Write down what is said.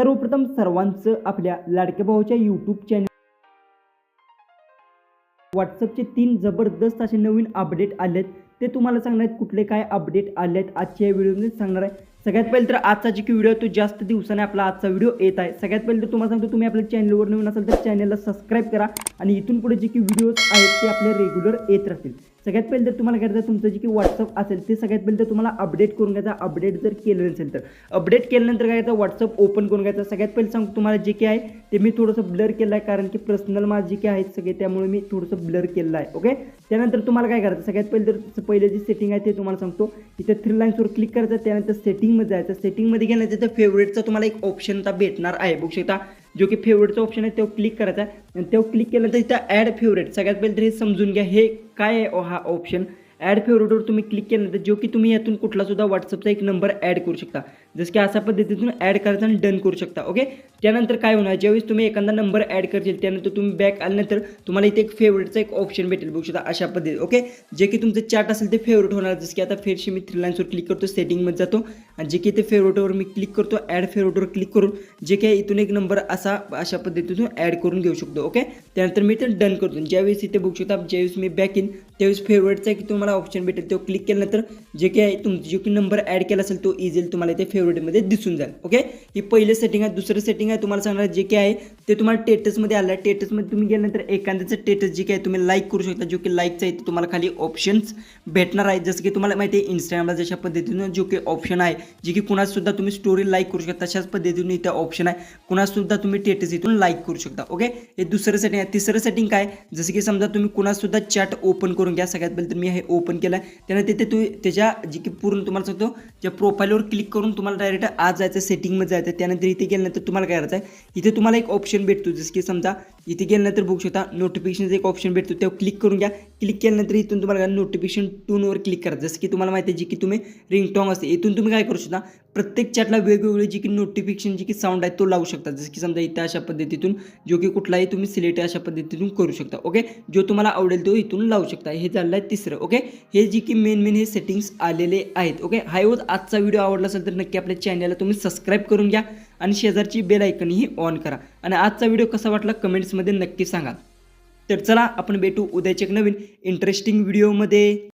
सर्वप्रथम सर्वांचं आपल्या लाडक्या भाऊच्या यूट्यूब चॅनल व्हॉट्सअपचे तीन जबरदस्त असे नवीन अपडेट आले आहेत ते तुम्हाला सांगणार आहेत कुठले काय अपडेट आले आहेत आजच्या या व्हिडिओमध्ये सांगणार आहे. सगळ्यात पहिले तर आजचा जी की व्हिडिओ तो जास्त दिवसाने आपला आजचा व्हिडिओ येत आहे. सगळ्यात पहिले तर तुम्हाला सांगतो तुम्ही आपल्या चॅनलवर नवीन असाल तर चॅनलला सबस्क्राईब करा. आणि इथून पुढे जे की व्हिडिओज आहेत ते आपले रेग्युलर येत राहतील. सगळ्यात पहिले तर तुम्हाला करायचं तुमचं जे की व्हॉट्सअप असेल ते सगळ्यात पहिले तर तुम्हाला अपडेट करून घ्यायचा. अपडेट जर केलं नसेल तर. अपडेट केल्यानंतर काय करायचं व्हॉट्सअप ओपन करून घ्यायचं. सगळ्यात पहिले सांगतो तुम्हाला जे की आहे ते मी थोडंसं ब्लर केलं आहे कारण की पर्सनल माझं जे काही आहेत सगळे त्यामुळे मी थोडंसं ब्लर केलं आहे ओके त्यानंतर तुम्हाला काय करायचं सगळ्यात पहिले तर पहिले जी सेटिंग आहे ते तुम्हाला सांगतो. इथे थ्री लाईन्सवर क्लिक करायचं त्यानंतर सेटिंगमध्ये जायचं. सेटिंगमध्ये गेल्यानंतर तिथे फेवरेटचा तुम्हाला एक ऑप्शन आता भेटणार आहे. बघू शकता. जो की फेवरेटचा ऑप्शन आहे तो क्लिक करायचा आणि तो क्लिक केल्यानंतर इथं ॲड फेवरेट सगळ्यात पहिले तर हे समजून घ्या हे काय आहे हा ऑप्शन ॲड फेवरेटवर तुम्ही क्लिक केल्यानंतर जो की तुम्ही यातून कुठलासुद्धा व्हॉट्सअपचा एक नंबर ॲड करू शकता. जसं की अशा पद्धतीतून ॲड करायचा आणि डन करू शकता ओके त्यानंतर काय होणार ज्यावेळेस तुम्ही एखादा नंबर ॲड करशील त्यानंतर तुम्ही बॅक आल्यानंतर तुम्हाला इथे एक फेवरेटचा एक ऑप्शन भेटेल बघू शकता अशा पद्धती ओके जे की तुमचं चार्ट असेल ते फेवरेट होणार. जसं की आता फेरशी मी थ्री लाईन्सवर क्लिक करतो सेटिंगमध्ये जातो. आणि जे की ते फेवरेटवर मी क्लिक करतो ॲड फेवरेटवर क्लिक करून जे काही इथून एक नंबर असा अशा पद्धतीतून ॲड करून घेऊ शकतो ओके त्यानंतर मी ते डन करतो. ज्यावेळेस इथे बघू शकता ज्यावेळेस मी बॅक इन त्यावेळेस फेवरेटचा की तुम्हाला ऑप्शन भेटेल. तो क्लिक केल्यानंतर जे काही आहे तुमचं जो की नंबर ॲड केला असेल तो इझिली तुम्हाला इथे फेवरेटमध्ये दिसून जाईल ओके ही पहिले सेटिंग आहे. दुसरं सेटिंग आहे तुम्हाला सांगणार जे काही आहे ते तुम्हाला टेटसमध्ये आलं. आहे टेटसमध्ये तुम्ही गेल्यानंतर एखाद्याचं टेटस जे काही तुम्ही लाईक करू शकता. जो की लाईकचा आहे तुम्हाला खाली ऑप्शन्स भेटणार आहे. जसं की तुम्हाला माहिती आहे इंस्टाग्रामला जशा पद्धतीनं जो काही ऑप्शन आहे जे की कुणासुद्धा तुम्ही स्टोरी लाईक करू शकता तशाच पद्धतीने इथं ऑप्शन आहे. कुणासुद्धा तुम्ही टेटस इथून लाईक करू शकता ओके हे दुसरं सेटिंग आहे. तिसरं सेटिंग काय? जसं की समजा तुम्ही कुणासुद्धा चॅट ओपन करून घ्या. सगळ्यात पहिले तर मी हे ओपन केलं आहे त्यानंतर तिथे तुम्ही त्याच्या जे की पूर्ण तुम्हाला सांगतो ज्या प्रोफाईलवर क्लिक करून तुम्हाला डायरेक्ट आज जायचं सेटिंगमध्ये जायचं त्यानंतर इथे गेल्यानंतर तुम्हाला काय करायचं आहे इथे तुम्हाला एक ऑप्शन भेटतो. जसं की समजा इथे गेल्यानंतर बघू शकता नोटिफिकेशनचा एक ऑप्शन भेटतो तेव्हा क्लिक करून घ्या. क्लिक केल्यानंतर इथून तुम्हाला नोटिफिकेशन टूनवर क्लिक करा. जसं की तुम्हाला माहिती आहे जी की तुम्ही रिंगटॉंग असते इथून तुम्ही काय करू शकता प्रत्येक चॅटला वेगवेगळे जी की नोटिफिकेशन जी की साऊंड आहे तो लावू शकता. जसं की समजा इथं अशा पद्धतीतून जो की कुठलाही तुम्ही सिलेक्ट अशा पद्धतीतून करू शकता ओके जो तुम्हाला आवडेल तो इथून लावू शकता. हे झालं आहे तिसरं ओके हे जी की मेन मेन हे सेटिंग्स आलेले आहेत ओके हाय होत आजचा व्हिडिओ आवडला असेल तर नक्की आपल्या चॅनलला तुम्ही सबस्क्राईब करून घ्या. आणि शेजारची बेल ऐकणही ऑन करा. आणि आजचा व्हिडिओ कसा वाटला कमेंट्समध्ये नक्की सांगा. तर चला आपण भेटू उद्याच्या एक नवीन इंटरेस्टिंग व्हिडिओमध्ये